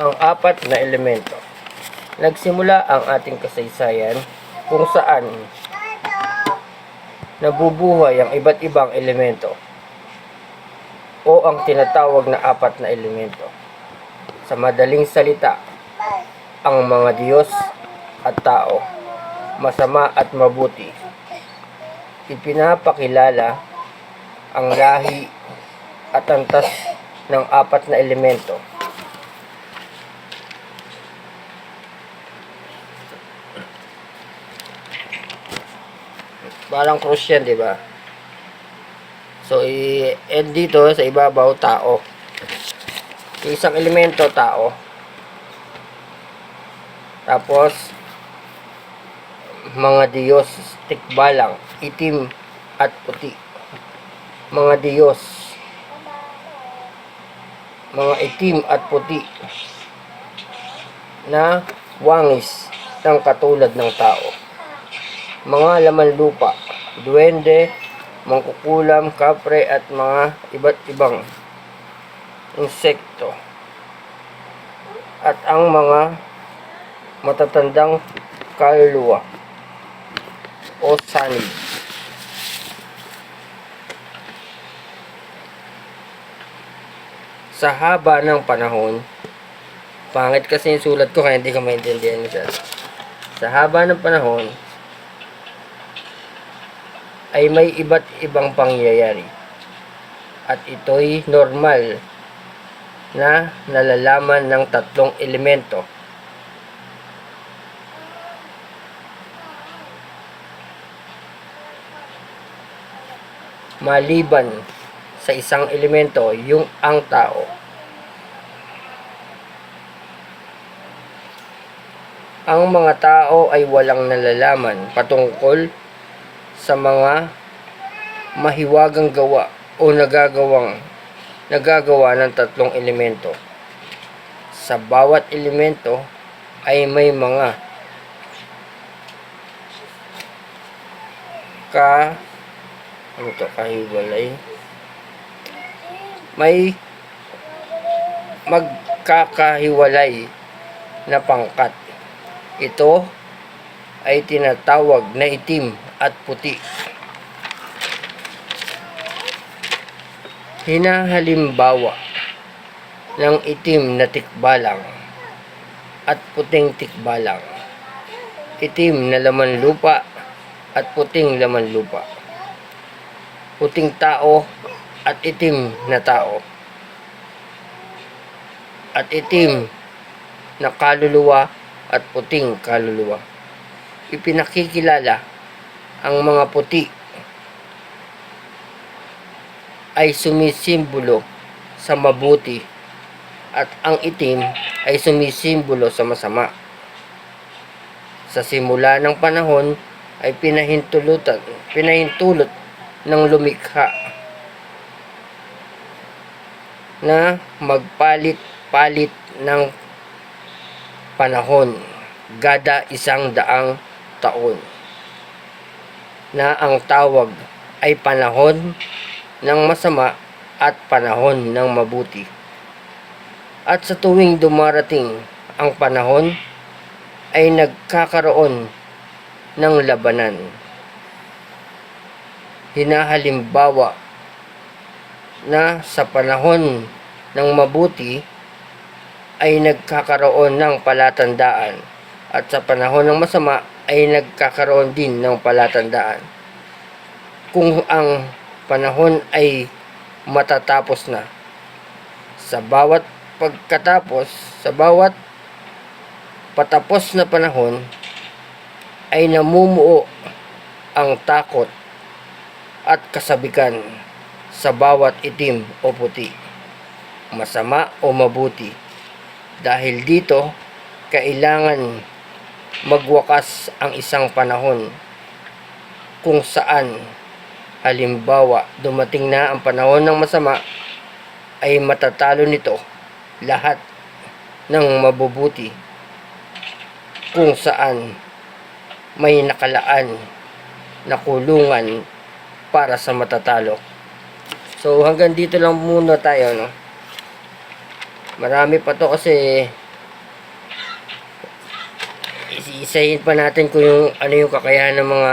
ang apat na elemento. Nagsimula ang ating kasaysayan kung saan nabubuhay ang iba't ibang elemento o ang tinatawag na apat na elemento. Sa madaling salita, ang mga Diyos at tao, masama at mabuti. Ipinapakilala ang lahi at antas ng apat na elemento. Parang cross yan, di ba? So, i-end dito sa ibabaw, tao. Yung Isang elemento, tao. Tapos, mga Diyos, tikbalang, itim at puti. Mga Diyos, mga itim at puti na wangis ng katulad ng tao. Mga laman lupa, duwende, mangkukulam, kapre at mga iba't ibang insekto. At ang mga matatandang kaluluwa o sanib. Sa haba ng panahon, pangit kasi yung sulat ko kaya hindi ko maintindihan siya. Sa haba ng panahon, ay may iba't ibang pangyayari. At ito'y normal na nalalaman ng tatlong elemento. Maliban sa isang elemento, yung ang tao. Ang mga tao ay walang nalalaman patungkol sa mga mahiwagang gawa o nagagawang nagagawa ng tatlong elemento. Sa bawat elemento ay may mga ka ano to kahiwalay? May magkakahiwalay na pangkat. Ito ay tinatawag na itim at puti. Hinahalimbawa ng itim na tikbalang at puting tikbalang. Itim na laman lupa at puting laman lupa. Puting tao at itim na tao. At itim na kaluluwa at puting kaluluwa ipinakikilala ang mga puti ay sumisimbolo sa mabuti at ang itim ay sumisimbolo sa masama. Sa simula ng panahon ay pinahintulutan, pinahintulot ng lumikha na magpalit-palit ng panahon gada isang daang taon na ang tawag ay panahon ng masama at panahon ng mabuti. At sa tuwing dumarating ang panahon ay nagkakaroon ng labanan. Hinahalimbawa na sa panahon ng mabuti ay nagkakaroon ng palatandaan at sa panahon ng masama ay nagkakaroon din ng palatandaan. Kung ang panahon ay matatapos na. Sa bawat pagkatapos, sa bawat patapos na panahon ay namumuo ang takot at kasabikan sa bawat itim o puti, masama o mabuti. Dahil dito, kailangan magwakas ang isang panahon kung saan halimbawa dumating na ang panahon ng masama ay matatalo nito lahat ng mabubuti kung saan may nakalaan na kulungan para sa matatalo. So hanggang dito lang muna tayo no. Marami pa to kasi Iisa-isahin pa natin kung yung, ano yung kakayahan ng mga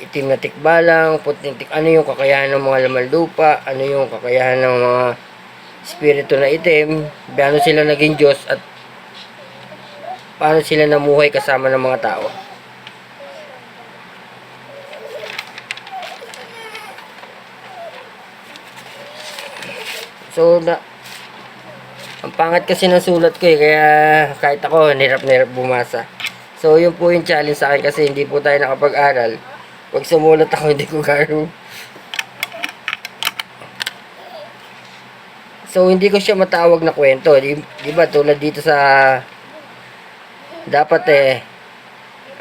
itim na tikbalang, puting tik, ano yung kakayahan ng mga laman lupa, ano yung kakayahan ng mga spirito na itim, paano sila naging Diyos at paano sila namuhay kasama ng mga tao. So, na, ang pangat kasi ng sulat ko eh, kaya kahit ako, nirap nirap bumasa. So, yun po yung challenge sa akin kasi hindi po tayo nakapag-aral. Pag sumulat ako, hindi ko gano'n. So, hindi ko siya matawag na kwento. Di, di ba, tulad dito sa... Dapat eh,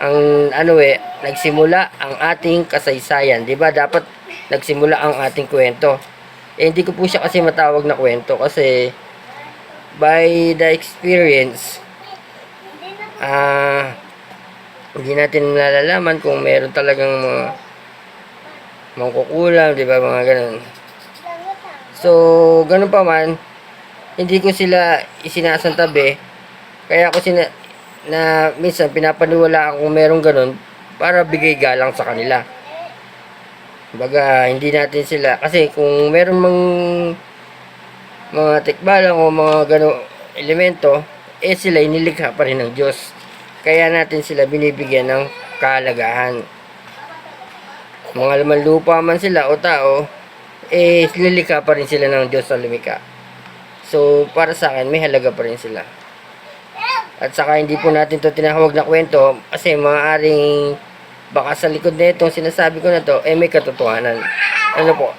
ang ano eh, nagsimula ang ating kasaysayan. Di ba, dapat nagsimula ang ating kwento. Eh, hindi ko po siya kasi matawag na kwento kasi by the experience, ah, hindi natin nalalaman kung meron talagang mga mangkukulam, di ba, mga ganun. So, ganun pa man, hindi ko sila isinasantabi. Kaya ako sina na minsan pinapaniwalaan kung merong ganun para bigay galang sa kanila. Baga, hindi natin sila, kasi kung meron mang mga tikbalang o mga gano elemento, eh sila inilikha pa rin ng Diyos. Kaya natin sila binibigyan ng kahalagahan. Mga laman lupa man sila o tao, eh nilikha pa rin sila ng Diyos sa lumika. So, para sa akin, may halaga pa rin sila. At saka hindi po natin to tinahawag na kwento kasi maaaring baka sa likod na itong sinasabi ko na to, eh may katotohanan. Ano po?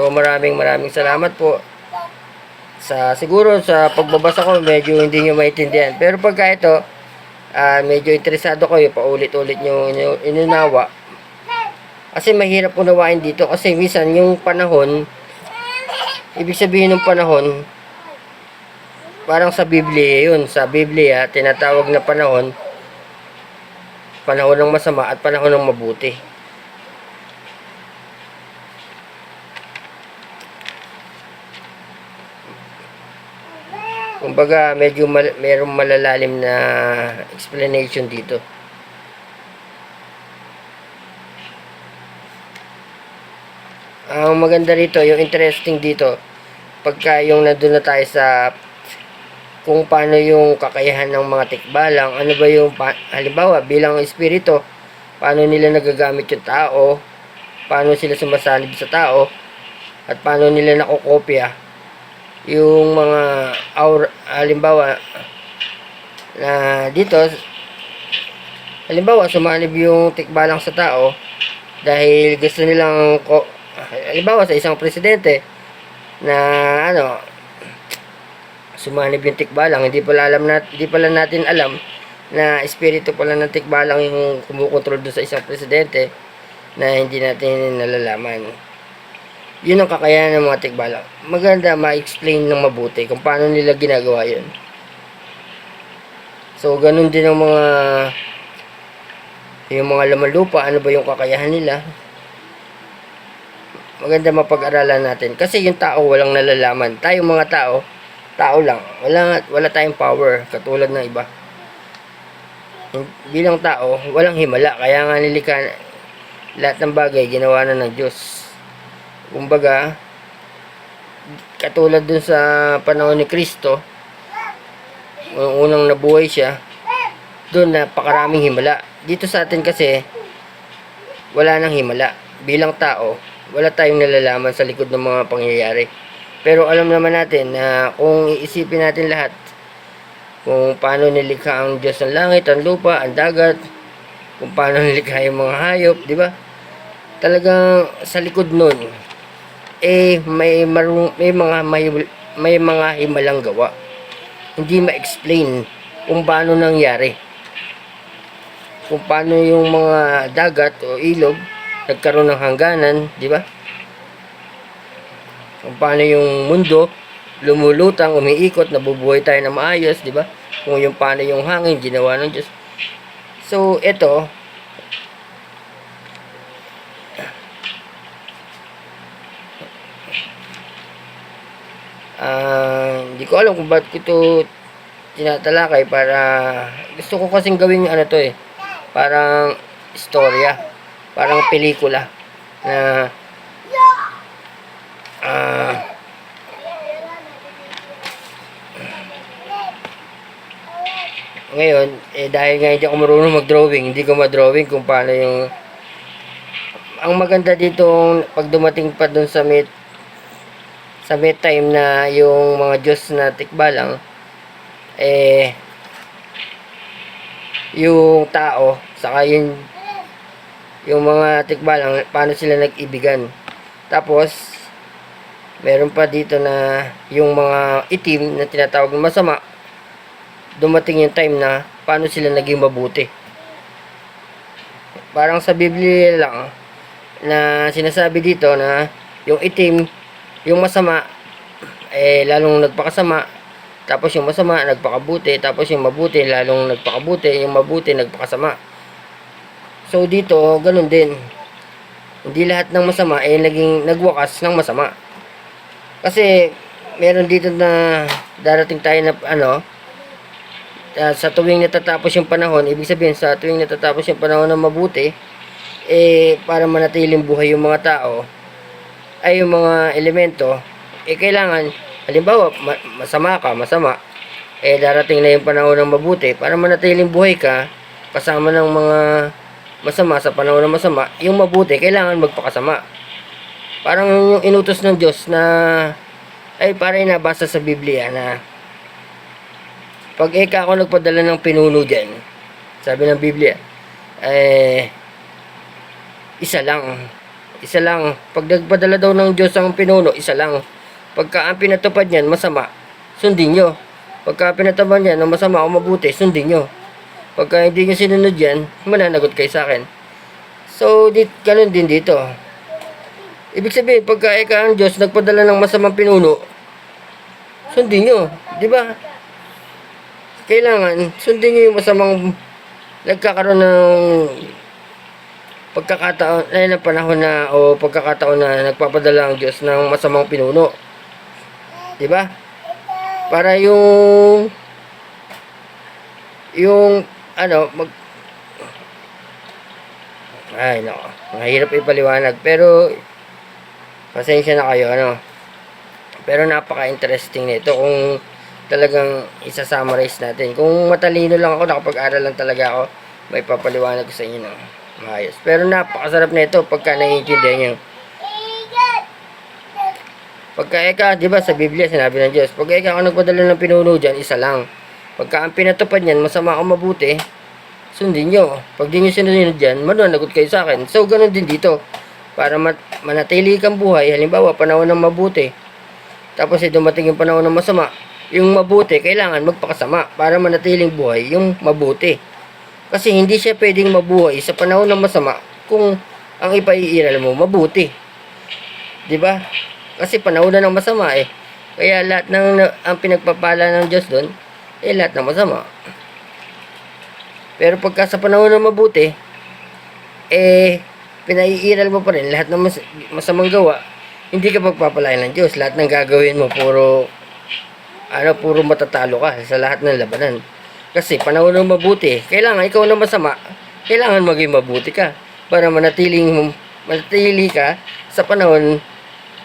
So maraming maraming salamat po. Sa siguro sa pagbabasa ko medyo hindi niyo maintindihan. Pero pagka ito ah, medyo interesado kayo paulit-ulit niyo inu- inunawa. Kasi mahirap unawain dito kasi minsan yung panahon ibig sabihin ng panahon parang sa Biblia yun. Sa Biblia tinatawag na panahon panahon ng masama at panahon ng mabuti. Kumbaga, medyo mal- merong malalalim na explanation dito. Ang maganda rito, yung interesting dito, pagka yung nandun na tayo sa kung paano yung kakayahan ng mga tikbalang, ano ba yung, halimbawa, bilang espiritu, paano nila nagagamit yung tao, paano sila sumasalib sa tao, at paano nila nakokopya yung mga aura, halimbawa na dito halimbawa sumanib yung tikbalang sa tao dahil gusto nilang halimbawa sa isang presidente na ano sumanib yung tikbalang hindi pala alam nat hindi pala natin alam na espiritu pala ng tikbalang yung kumukontrol doon sa isang presidente na hindi natin nalalaman yun ang kakayahan ng mga tikbalang. Maganda ma-explain ng mabuti kung paano nila ginagawa yun. So, ganun din ang mga yung mga laman lupa, ano ba yung kakayahan nila. Maganda mapag-aralan natin. Kasi yung tao walang nalalaman. Tayong mga tao, tao lang. Wala, wala tayong power, katulad ng iba. Bilang tao, walang himala. Kaya nga nilikha lahat ng bagay, ginawa na ng Diyos kumbaga katulad dun sa panahon ni Kristo unang nabuhay siya doon napakaraming himala. Dito sa atin kasi wala nang himala. Bilang tao wala tayong nalalaman sa likod ng mga pangyayari. Pero alam naman natin na kung iisipin natin lahat kung paano nilikha ang Diyos ng langit, ang lupa, ang dagat kung paano nilikha yung mga hayop, di ba? Talagang sa likod nun eh may marung, may mga may, may mga himalang gawa. Hindi ma-explain kung paano nangyari. Kung paano yung mga dagat o ilog nagkaroon ng hangganan, di ba? Kung paano yung mundo lumulutang, umiikot, nabubuhay tayo na maayos, di ba? Kung yung paano yung hangin ginawa ng Diyos. So, ito, Ah, hindi ko alam kung bakit ito tinatalakay para gusto ko kasing gawin yung ano to eh. Parang istorya. Parang pelikula na ah ngayon, eh dahil nga hindi ako marunong mag-drawing, hindi ko ma-drawing kung paano yung ang maganda dito pag dumating pa dun sa may sa may time na yung mga Diyos na tikbalang eh yung tao saka yung yung mga tikbalang paano sila nag-ibigan. Tapos meron pa dito na yung mga itim na tinatawag na masama dumating yung time na paano sila naging mabuti. Parang sa Biblia lang na sinasabi dito na yung itim, yung masama, eh lalong nagpakasama, tapos yung masama nagpakabuti, tapos yung mabuti lalong nagpakabuti, yung mabuti nagpakasama. So dito, ganun din. Hindi lahat ng masama eh naging nagwakas ng masama. Kasi meron dito na darating tayo na ano, ah, sa tuwing natatapos yung panahon, ibig sabihin sa tuwing natatapos yung panahon na mabuti, eh para manatiling buhay yung mga tao ay yung mga elemento eh kailangan halimbawa ma- masama ka masama eh darating na yung panahon ng mabuti para manatiling buhay ka kasama ng mga masama sa panahon ng masama yung mabuti kailangan magpakasama parang yung inutos ng Diyos na ay parang nabasa sa Biblia na pag eka ako nagpadala ng pinuno dyan sabi ng Biblia eh isa lang. Isa lang. Pag nagpadala daw ng Diyos ang pinuno, isa lang. Pagka ang pinatupad niyan, masama, sundin nyo. Pagka pinatupad niyan, ng masama o mabuti, sundin nyo. Pagka hindi nyo sinunod yan, mananagot kayo sa akin. So, dit, ganun din dito. Ibig sabihin, pagka eka ang Diyos nagpadala ng masamang pinuno, sundin nyo. Di ba? Kailangan, sundin nyo yung masamang nagkakaroon ng pagkakataon, ay ng panahon na o pagkakataon na nagpapadala ang Diyos ng masamang pinuno. 'Di ba? Para yung yung ano mag ay nako, mahirap ipaliwanag pero pasensya na kayo ano. Pero napaka-interesting nito kung talagang isa-summarize natin. Kung matalino lang ako, nakapag-aral lang talaga ako, may papaliwanag ko sa inyo ng maayos. Pero napakasarap na ito pagka naiintindihan nyo. Pagka eka, di ba sa Biblia sinabi ng Diyos, pagka eka ako nagpadala ng pinuno dyan, isa lang. Pagka ang pinatupad niyan, masama o mabuti, sundin nyo. Pag di nyo sinunod dyan, mananagot kayo sa akin. So, ganun din dito. Para mat manatili kang buhay, halimbawa, panahon ng mabuti. Tapos, eh, dumating yung panahon ng masama. Yung mabuti, kailangan magpakasama para manatiling buhay yung mabuti. Kasi hindi siya pwedeng mabuhay sa panahon ng masama kung ang ipaiiral mo mabuti. 'Di ba? Kasi panahon na ng masama eh. Kaya lahat ng ang pinagpapala ng Diyos doon, eh lahat ng masama. Pero pagka sa panahon ng mabuti, eh pinaiiral mo pa rin lahat ng mas, masamang gawa, hindi ka pagpapalain ng Diyos. Lahat ng gagawin mo puro ano, puro matatalo ka sa lahat ng labanan. Kasi panahon ng mabuti, kailangan ikaw na masama, kailangan maging mabuti ka para manatiling manatili ka sa panahon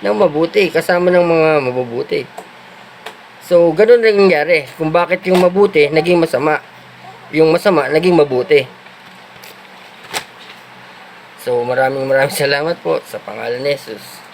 ng mabuti, kasama ng mga mabubuti. So, ganun rin nangyari kung bakit yung mabuti naging masama, yung masama naging mabuti. So, maraming maraming salamat po sa pangalan ni Jesus.